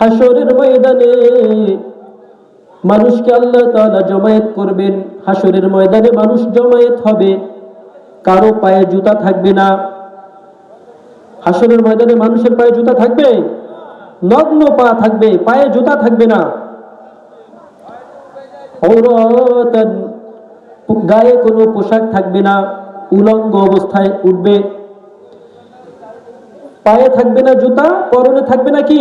হাসরের ময়দানে মানুষকে আল্লাহ তাআলা জমায়েত করবেন। হাসরের ময়দানে মানুষ জমায়েত হবে, কারও পায়ে জুতা থাকবে না। হাসরের ময়দানে মানুষের পায়ে জুতা থাকবে? নগ্ন পা থাকবে, পায়ে জুতা থাকবে না। গায়ে কোনো পোশাক থাকবে না, উলঙ্গ অবস্থায় উঠবে। পায়ে থাকবে না জুতা, পরনে থাকবে না কি?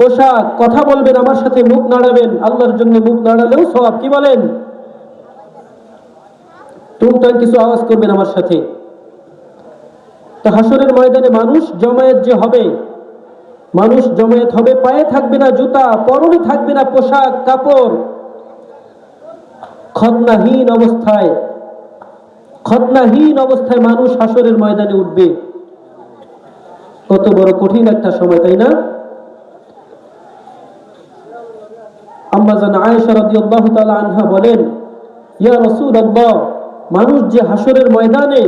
পোশাক, কথা বলবেন, আমার সাথে মুখ নাড়াবেন, আল্লাহর জন্য মুখ নাড়ালেও সব কি বলেন? টুংটাং কিছু আওয়াজ করবেন আমার সাথে। তো হাসরের ময়দানে মানুষ জমায়েত যে হবে, মানুষ জমায়েত হবে, পায়ে থাকবে না জুতা, পরনে থাকবে না পোশাক, কাপড়। খতনাহীন অবস্থায় খতনাহীন অবস্থায় মানুষ হাসরের ময়দানে উঠবে। কত বড় কঠিন একটা সময়, তাই না? আনহা বলেন, ইয়া রাসূলুল্লাহ, মানুষ যে হাসরের ময়দানে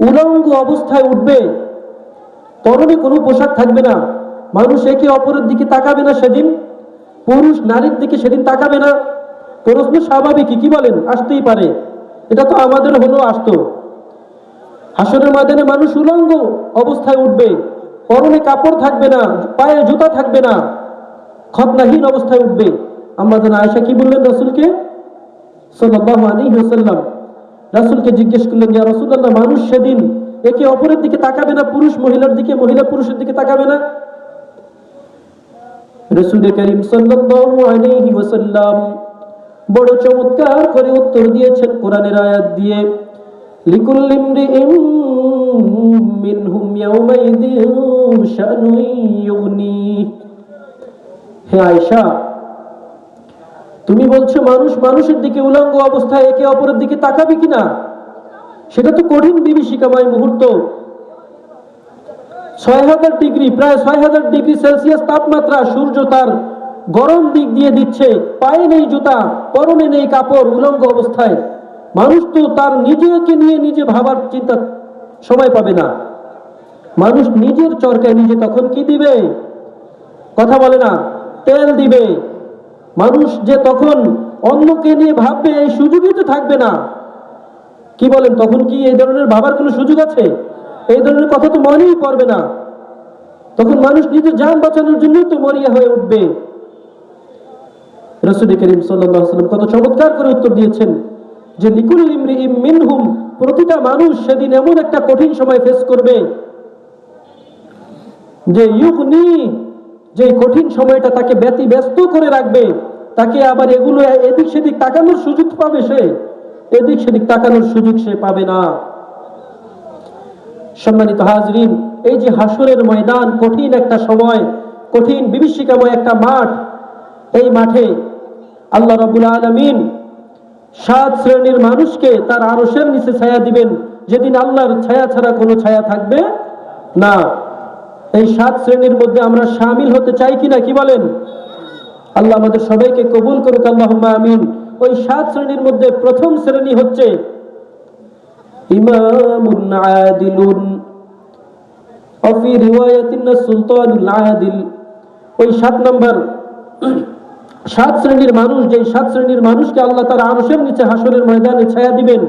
উলঙ্গ অবস্থায় উঠবে পরনে কোনো পোশাক থাকবে না, মানুষ একে অপরের দিকে তাকাবে না সেদিন, পুরুষ নারীর দিকে সেদিন তাকাবে না। প্রশ্ন স্বাভাবিক, কি বলেন? আসতেই পারে। এটা তো আমাদের হলো আসতো। হাসরের ময়দানে মানুষ উলঙ্গ অবস্থায় উঠবে, পরনে কাপড় থাকবে না, পায়ে জুতা থাকবে না। খতনাহীন অবস্থায় উঠবে। আমাদের আয়েশা কি বললেন রাসূলকে? ওয়াসাল্লাম। রাসূলকে জিজ্ঞেস করলেন, ইয়া রাসূলুল্লাহ, মানুষ সেদিন একে অপরের দিকে তাকাবে না? পুরুষ মহিলার দিকে, মহিলা পুরুষের দিকে তাকাবে না? রাসূল করিম সাল্লাল্লাহু বড় চমৎকার করে উত্তর দিয়েছেন কোরআনের আয়াত দিয়ে লিকুল ইমরিইম মিনহুম ইয়াওমাইযিন শানুন ইউগনি হে আয়েশা, তুমি বলছো মানুষ মানুষের দিকে উলঙ্গ অবস্থায় একে অপরের দিকে তাকাবে কিনা? সেটা তো কঠিন বিভীষিকাময় মুহূর্ত। ছয় হাজার ডিগ্রি, প্রায় ছয় হাজার ডিগ্রি সেলসিয়াস তাপমাত্রা সূর্য তার গরম দিক দিয়ে দিচ্ছে। পায়ে নেই জুতা, পরনে নেই কাপড়, উলঙ্গ অবস্থায়। মানুষ তো তার নিজেকে নিয়ে নিজে ভাবার চিন্তা সময় পাবে না। মানুষ নিজের চরকায় নিজে তখন কি দিবে? কথা বলে না। তেল দিবে। মানুষ যে তখন অন্যকে নিয়ে ভাববে, এই সুযোগই তো থাকবে না। কি বলেন, তখন কি এই ধরনের ভাবার কোনো সুযোগ আছে? এই ধরনের কথা তো মনেই পড়বে না। তখন মানুষ নিজের যান বাঁচানোর জন্যই তো মরিয়া হয়ে উঠবে। রসুল করিম সাল্লাম কত চমৎকার করে উত্তর দিয়েছেন যে ইম মিনহুম, প্রতিটা মানুষ সেদিন এমন একটা কঠিন সময় ফেস করবে যে ইউকনি যে কঠিন সময়টা তাকে ব্যতি ব্যস্ত করে রাখবে, তাকে আবার এগুলো এদিক সেদিক তাকানোর সুযোগ পাবে সে। এদিক সেদিক তাকানোর সুযোগ সে পাবে না। সম্মানিত হাজরিন, এই যে হাসরের ময়দান, কঠিন একটা সময়, কঠিন বিভীষিকাময় একটা মাঠ, এই মাঠে আল্লাহ রাবুল আলমিন সাত শ্রেণির মানুষকে তার আরসের নিচে ছায়া দিবেন। যেদিন আল্লাহর ছায়া ছাড়া কোনো ছায়া থাকবে না। এই সাত শ্রেণির মধ্যে আমরা সামিল হতে চাই কিনা কি বলেন? আল্লাহ আমাদের সবাইকে কবুল করুক আল্লাহ আমিন। ওই সাত শ্রেণির মধ্যে প্রথম শ্রেণি হচ্ছে আদিল। ওই সাত নম্বর সাত শ্রেণির মানুষ সাত শ্রেণির মানুষকে আল্লাহ তার নিচে হাসরের ময়দানে ছায়া দিবেন,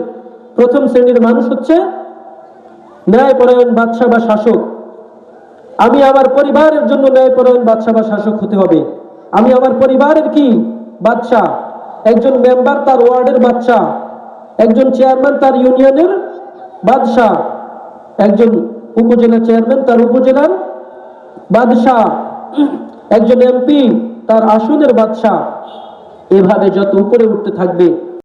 প্রথম শ্রেণির মানুষ হচ্ছে ন্যায়পরায়ণ বাদশাহ বা শাসক। আমি আমার পরিবারের জন্য ন্যায়পরায়ণ বাদশাহ বা শাসক হতে হবে। আমি আমার পরিবারের কি? বাদশাহ। একজন মেম্বার তার ওয়ার্ডের বাদশাহ। একজন চেয়ারম্যান তার ইউনিয়নের বাদশাহ। একজন উপজেলা চেয়ারম্যান তার উপজেলার বাদশাহ। একজন এমপি তার আসনের বাদশাহ। এভাবে যত উপরে উঠতে থাকবে